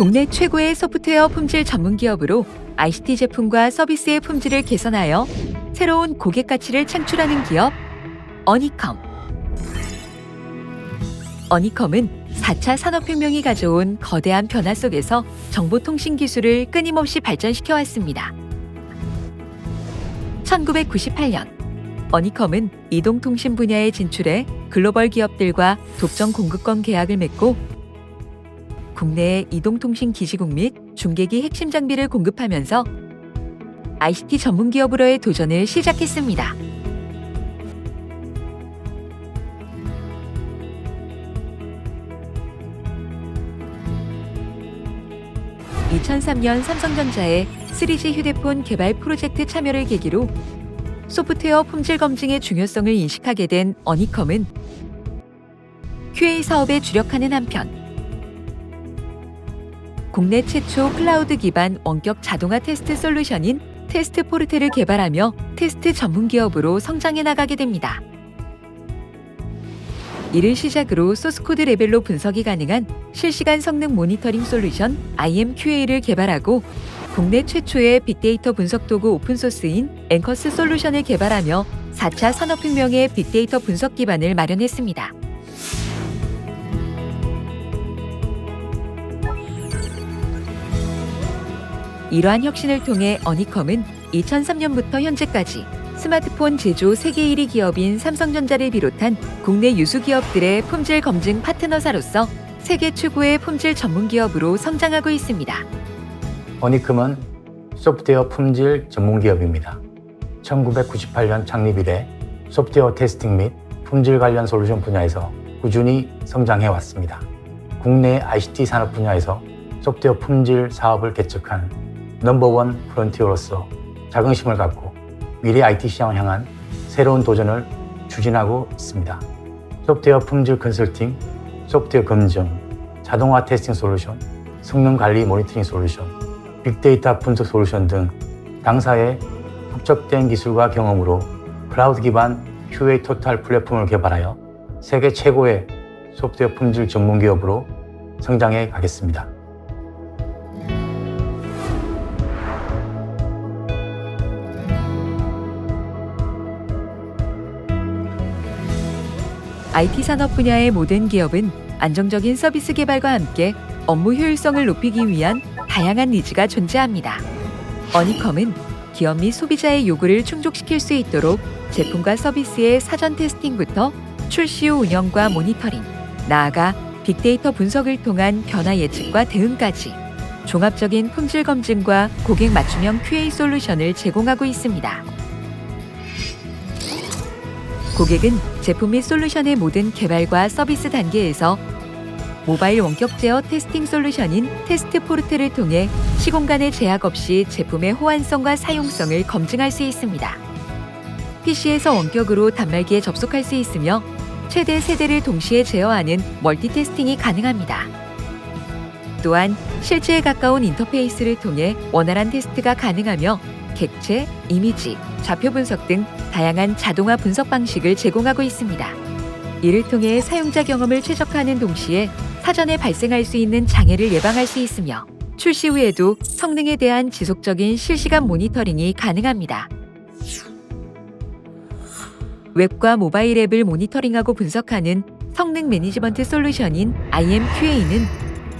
국내 최고의 소프트웨어 품질 전문 기업으로 ICT 제품과 서비스의 품질을 개선하여 새로운 고객 가치를 창출하는 기업 어니컴. 어니컴은 4차 산업혁명이 가져온 거대한 변화 속에서 정보통신 기술을 끊임없이 발전시켜 왔습니다. 1998년 어니컴은 이동통신 분야에 진출해 글로벌 기업들과 독점 공급권 계약을 맺고 국내의 이동통신 기지국 및 중계기 핵심 장비를 공급하면서 ICT 전문 기업으로의 도전을 시작했습니다. 2003년 삼성전자의 3G 휴대폰 개발 프로젝트 참여를 계기로 소프트웨어 품질 검증의 중요성을 인식하게 된 어니컴은 QA 사업에 주력하는 한편 국내 최초 클라우드 기반 원격 자동화 테스트 솔루션인 테스트 포르테를 개발하며 테스트 전문 기업으로 성장해 나가게 됩니다. 이를 시작으로 소스코드 레벨로 분석이 가능한 실시간 성능 모니터링 솔루션 IMQA를 개발하고 국내 최초의 빅데이터 분석 도구 오픈소스인 앵커스 솔루션을 개발하며 4차 산업혁명의 빅데이터 분석 기반을 마련했습니다. 이러한 혁신을 통해 어니컴은 2003년부터 현재까지 스마트폰 제조 세계 1위 기업인 삼성전자를 비롯한 국내 유수 기업들의 품질 검증 파트너사로서 세계 최고의 품질 전문 기업으로 성장하고 있습니다. 어니컴은 소프트웨어 품질 전문 기업입니다. 1998년 창립 이래 소프트웨어 테스팅 및 품질 관련 솔루션 분야에서 꾸준히 성장해 왔습니다. 국내 ICT 산업 분야에서 소프트웨어 품질 사업을 개척한 넘버원 프론티어로서 자긍심을 갖고 미래 IT 시장을 향한 새로운 도전을 추진하고 있습니다. 소프트웨어 품질 컨설팅, 소프트웨어 검증, 자동화 테스팅 솔루션, 성능 관리 모니터링 솔루션, 빅데이터 분석 솔루션 등 당사의 축적된 기술과 경험으로 클라우드 기반 QA 토탈 플랫폼을 개발하여 세계 최고의 소프트웨어 품질 전문 기업으로 성장해 가겠습니다. IT 산업 분야의 모든 기업은 안정적인 서비스 개발과 함께 업무 효율성을 높이기 위한 다양한 니즈가 존재합니다. 어니컴은 기업 및 소비자의 요구를 충족시킬 수 있도록 제품과 서비스의 사전 테스팅부터 출시 후 운영과 모니터링, 나아가 빅데이터 분석을 통한 변화 예측과 대응까지 종합적인 품질 검증과 고객 맞춤형 QA 솔루션을 제공하고 있습니다. 고객은 제품 및 솔루션의 모든 개발과 서비스 단계에서 모바일 원격 제어 테스팅 솔루션인 테스트 포르테를 통해 시공간의 제약 없이 제품의 호환성과 사용성을 검증할 수 있습니다. PC에서 원격으로 단말기에 접속할 수 있으며 최대 세대를 동시에 제어하는 멀티 테스팅이 가능합니다. 또한 실제에 가까운 인터페이스를 통해 원활한 테스트가 가능하며 객체, 이미지, 좌표 분석 등 다양한 자동화 분석 방식을 제공하고 있습니다. 이를 통해 사용자 경험을 최적화하는 동시에 사전에 발생할 수 있는 장애를 예방할 수 있으며 출시 후에도 성능에 대한 지속적인 실시간 모니터링이 가능합니다. 웹과 모바일 앱을 모니터링하고 분석하는 성능 매니지먼트 솔루션인 IMQA는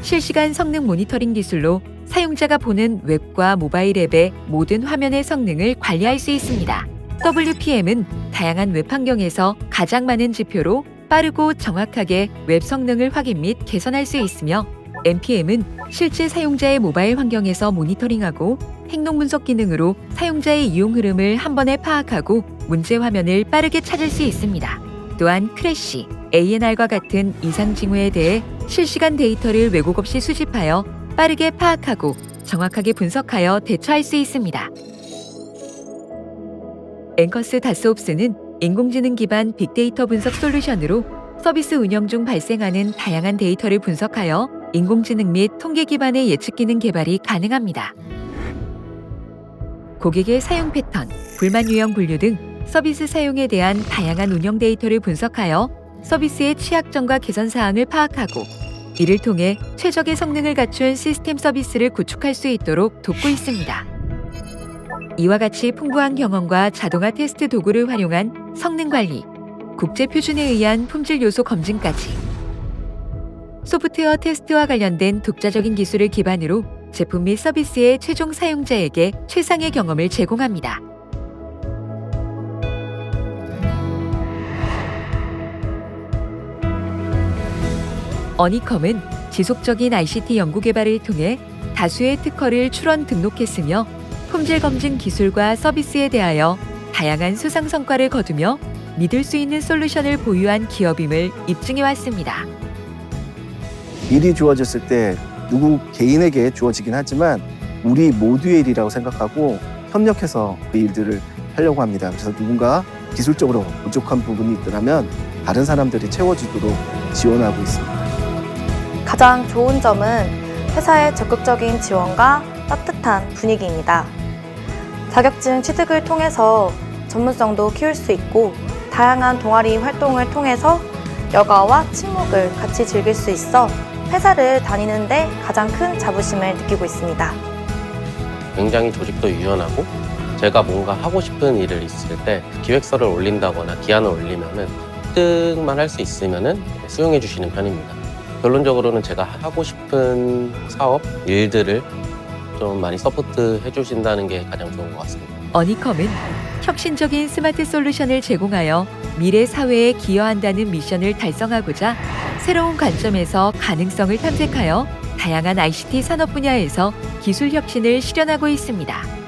실시간 성능 모니터링 기술로 사용자가 보는 웹과 모바일 앱의 모든 화면의 성능을 관리할 수 있습니다. WPM은 다양한 웹 환경에서 가장 많은 지표로 빠르고 정확하게 웹 성능을 확인 및 개선할 수 있으며 NPM은 실제 사용자의 모바일 환경에서 모니터링하고 행동 분석 기능으로 사용자의 이용 흐름을 한 번에 파악하고 문제 화면을 빠르게 찾을 수 있습니다. 또한 크래시, ANR과 같은 이상 징후에 대해 실시간 데이터를 왜곡 없이 수집하여 빠르게 파악하고 정확하게 분석하여 대처할 수 있습니다. 앵커스 다스옵스는 인공지능 기반 빅데이터 분석 솔루션으로 서비스 운영 중 발생하는 다양한 데이터를 분석하여 인공지능 및 통계 기반의 예측 기능 개발이 가능합니다. 고객의 사용 패턴, 불만 유형 분류 등 서비스 사용에 대한 다양한 운영 데이터를 분석하여 서비스의 취약점과 개선 사항을 파악하고 이를 통해 최적의 성능을 갖춘 시스템 서비스를 구축할 수 있도록 돕고 있습니다. 이와 같이 풍부한 경험과 자동화 테스트 도구를 활용한 성능 관리, 국제 표준에 의한 품질 요소 검증까지 소프트웨어 테스트와 관련된 독자적인 기술을 기반으로 제품 및 서비스의 최종 사용자에게 최상의 경험을 제공합니다. 어니컴은 지속적인 ICT 연구 개발을 통해 다수의 특허를 출원 등록했으며 품질 검증 기술과 서비스에 대하여 다양한 수상 성과를 거두며 믿을 수 있는 솔루션을 보유한 기업임을 입증해 왔습니다. 일이 주어졌을 때 누구 개인에게 주어지긴 하지만 우리 모두의 일이라고 생각하고 협력해서 그 일들을 하려고 합니다. 그래서 누군가 기술적으로 부족한 부분이 있더라면 다른 사람들이 채워주도록 지원하고 있습니다. 가장 좋은 점은 회사의 적극적인 지원과 따뜻한 분위기입니다. 자격증 취득을 통해서 전문성도 키울 수 있고 다양한 동아리 활동을 통해서 여가와 친목을 같이 즐길 수 있어 회사를 다니는데 가장 큰 자부심을 느끼고 있습니다. 굉장히 조직도 유연하고 제가 뭔가 하고 싶은 일을 있을 때 기획서를 올린다거나 기한을 올리면은 획득만 할 수 있으면은 수용해 주시는 편입니다. 결론적으로는 제가 하고 싶은 사업, 일들을 좀 많이 서포트 해 주신다는 게 가장 좋은 것 같습니다. 어니컴은 혁신적인 스마트 솔루션을 제공하여 미래 사회에 기여한다는 미션을 달성하고자 새로운 관점에서 가능성을 탐색하여 다양한 ICT 산업 분야에서 기술 혁신을 실현하고 있습니다.